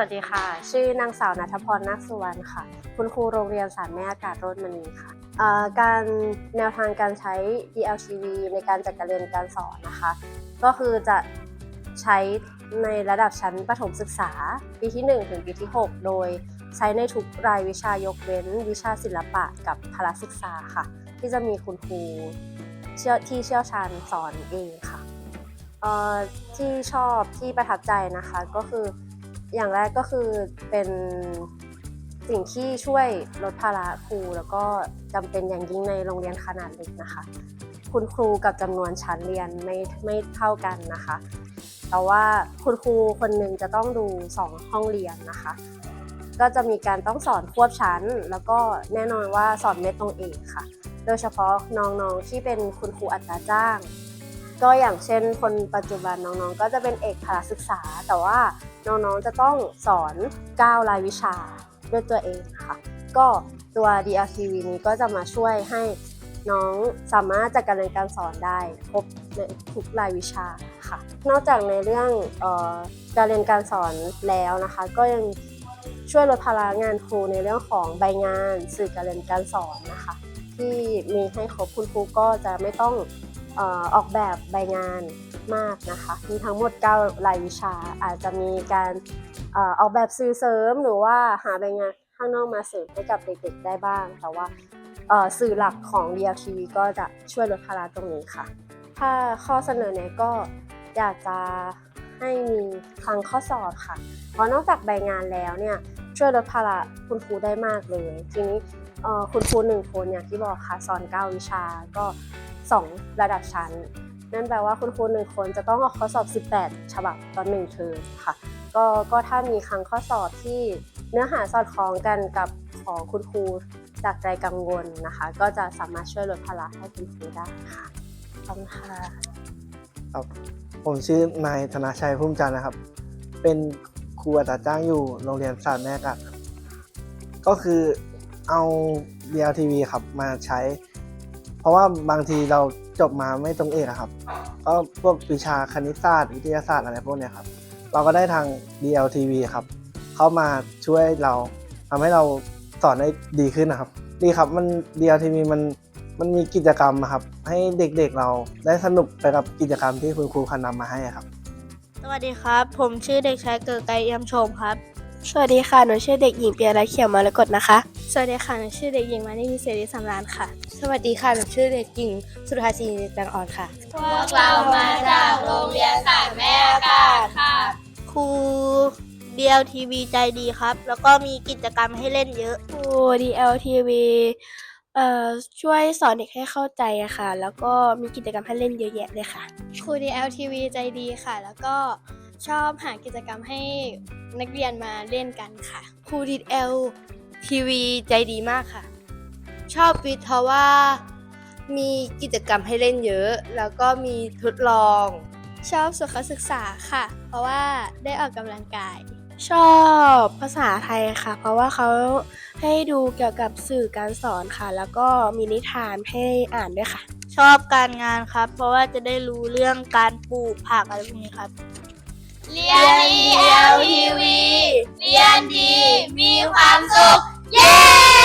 วัสดีค่ะ ชื่อนางสาวนัทพรนาคสุวรรณค่ะ คุณครูโรงเรียนสารแม่อากาศรจน์มณีค่ะการแนวทางการใช้ DLTV ในการจัดการเรียนการสอนนะคะ ก็คือจะใช้ในระดับชั้นประถมศึกษา ปีที่ 1 ถึงปีที่ 6 โดยใช้ในทุกรายวิชายกเว้น วิชาศิลปะกับพละศึกษาค่ะ ที่จะมีคุณครูที่เชี่ยวชาญสอนเองค่ะที่ชอบที่ประทับใจนะคะก็คือ อย่างแรกก็คือเป็นสิ่งที่ช่วยลดภาระครู แล้วก็จำเป็นอย่างยิ่งในโรงเรียนขนาดเล็กนะคะ คุณครูกับจำนวนชั้นเรียนไม่ไม่เท่ากันนะคะ แต่ว่าคุณครูคนหนึ่งจะต้องดู 2 ห้องเรียนนะคะ ก็จะมีการต้องสอนควบชั้น แล้วก็แน่นอนว่าสอนไม่ตรงเอกค่ะ โดยเฉพาะน้องๆที่เป็นคุณครูอัตราจ้าง ก็อย่างเช่น คนปัจจุบันน้องๆ ก็จะเป็นเอกพละศึกษา แต่ว่าน้องๆ จะต้องสอน 9 รายวิชาด้วยตัวเองค่ะ ก็ตัว DLTV นี้ก็จะมาช่วยให้น้องสามารถจัดการเรียนการสอนได้ครบในทุกรายวิชาค่ะ นอกจากในเรื่องออการเรียนการสอนแล้วนะคะ ก็ยังช่วยลดภาระงานครูในเรื่องของใบงานสื่อการเรียนการสอนนะคะ ที่มีให้ครบคุณครูก็จะไม่ต้อง ออกแบบใบงานมากนะคะ มีทั้งหมด 9 รายวิชาอาจจะมีการออกแบบสื่อเสริม หรือว่าหาใบงานข้างนอกมาเสริมให้กับเด็กๆได้บ้าง แต่ว่าสื่อหลักของ DLTV ก็จะช่วยลดภาระตรงนี้ค่ะ ถ้าข้อเสนอเนี้ยก็อยากจะ ให้มีคลังข้อสอบค่ะ เพราะนอกจากใบงานแล้วเนี่ยช่วยลดภาระคุณครูได้มากเลย ทีนี้คุณครูหนึ่งคนอย่างที่บอกค่ะสอน 9 วิชาก็ 2 ระดับชั้น นั่นแปลว่าคุณครูหนึ่งคนจะต้องออกข้อสอบ 18 ฉบับต่อหนึ่งเทอมค่ะก็ก็ถ้ามีครั้งข้อสอบที่เนื้อหาสอดคล้องกันกับของคุณครูจากใจกังวลนะคะ ก็จะสามารถช่วยลดภาระให้คุณครูได้ค่ะขอบคุณค่ะ ครับผมชื่อนายธนาชัยพุ่มจันทร์นะครับ เป็นครูอัตราจ้างอยู่โรงเรียนศาสตร์แม่อากาศครับก็คือเอา DLTV ครับมาใช้ เพราะว่าบางทีเราจบมาไม่ตรงเอกอะครับ ก็พวกวิชาคณิตศาสตร์วิทยาศาสตร์อะไรพวกเนี้ยครับ เราก็ได้ทาง DLTV ครับ เข้ามาช่วยเราทำให้เราสอนได้ดีขึ้นนะครับ ดีครับมัน DLTV มัน มันมีกิจกรรมอะครับ ให้เด็กๆเราได้สนุกไปกับกิจกรรมที่คุณครูเขานำมาให้อะครับ สวัสดีครับ ผมชื่อเด็กชายเกิดไกรเอี่ยมชมครับ สวัสดีค่ะหนูชื่อเด็กหญิงเปียรัตน์เขียวมรกตนะคะ สวัสดีค่ะหนูชื่อเด็กหญิงมานิวิเศษสำรานค่ะ สวัสดีค่ะหนูชื่อเด็กหญิงสุธาชีแตงอ่อนค่ะ พวกเรามาจากโรงเรียนสายแม่อากาศค่ะ ครู DLTV ใจดีครับ แล้วก็มีกิจกรรมให้เล่นเยอะครู DLTV เอ่ อช่วยสอนเด็กให้เข้าใจอะค่ะ แล้วก็มีกิจกรรมให้เล่นเยอะแยะเลยค่ะ ครู DLTV ใจดีค่ะ แล้วก็ชอบหากิจกรรมให้นักเรียนมาเล่นกันค่ะ ครูดีเอลทีวีใจดีมากค่ะ ชอบวิทย์เพราะว่ามีกิจกรรมให้เล่นเยอะ แล้วก็มีทดลอง ชอบสุขศึกษาค่ะ เพราะว่าได้ออกกำลังกาย ชอบภาษาไทยค่ะ เพราะว่าเขาให้ดูเกี่ยวกับสื่อการสอนค่ะ แล้วก็มีนิทานให้อ่านด้วยค่ะ ชอบการงานครับ เพราะว่าจะได้รู้เรื่องการปลูกผักอะไรพวกนี้ครับ เรียน DLTV เรียนดี มีความสุข เย้